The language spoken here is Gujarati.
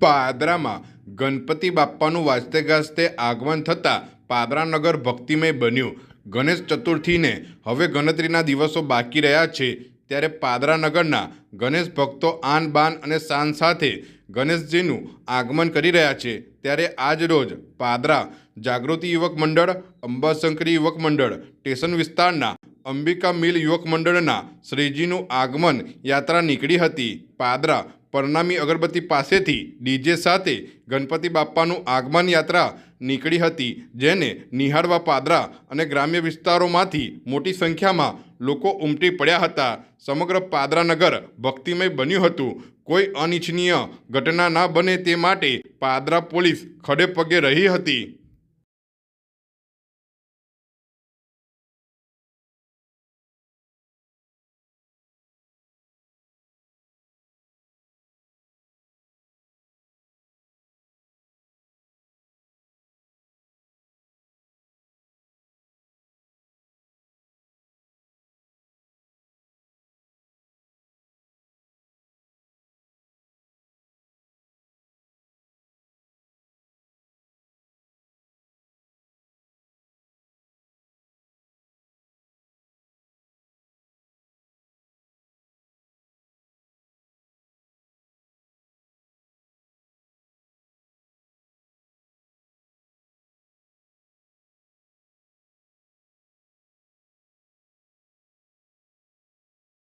પાદરામાં ગણપતિ બાપ્પાનું વાજતે ગાજતે આગમન થતાં પાદરાનગર ભક્તિમય બન્યું. ગણેશ ચતુર્થીને હવે ગણતરીના દિવસો બાકી રહ્યા છે. ત્યારે પાદરાનગરના ગણેશ ભક્તો આન બાન અને શાન સાથે ગણેશજીનું આગમન કરી રહ્યા છે. ત્યારે આજ રોજ પાદરા જાગૃતિ યુવક મંડળ, અંબાશંકરી યુવક મંડળ, સ્ટેશન વિસ્તારના અંબિકા મિલ યુવક મંડળના શ્રીજીનું આગમન યાત્રા નીકળી હતી. પાદરા પરનામી અગરબત્તી પાસેથી ડીજે સાથે ગણપતિ બાપ્પાનું આગમન યાત્રા નીકળી હતી, જેને નિહાળવા પાદરા અને ગ્રામ્ય વિસ્તારોમાંથી મોટી સંખ્યામાં લોકો ઉમટી પડ્યા હતા. સમગ્ર પાદરાનગર ભક્તિમય બન્યું હતું. કોઈ અનિચ્છનીય ઘટના ના બને તે માટે પાદરા પોલીસ ખડે પગે રહી હતી.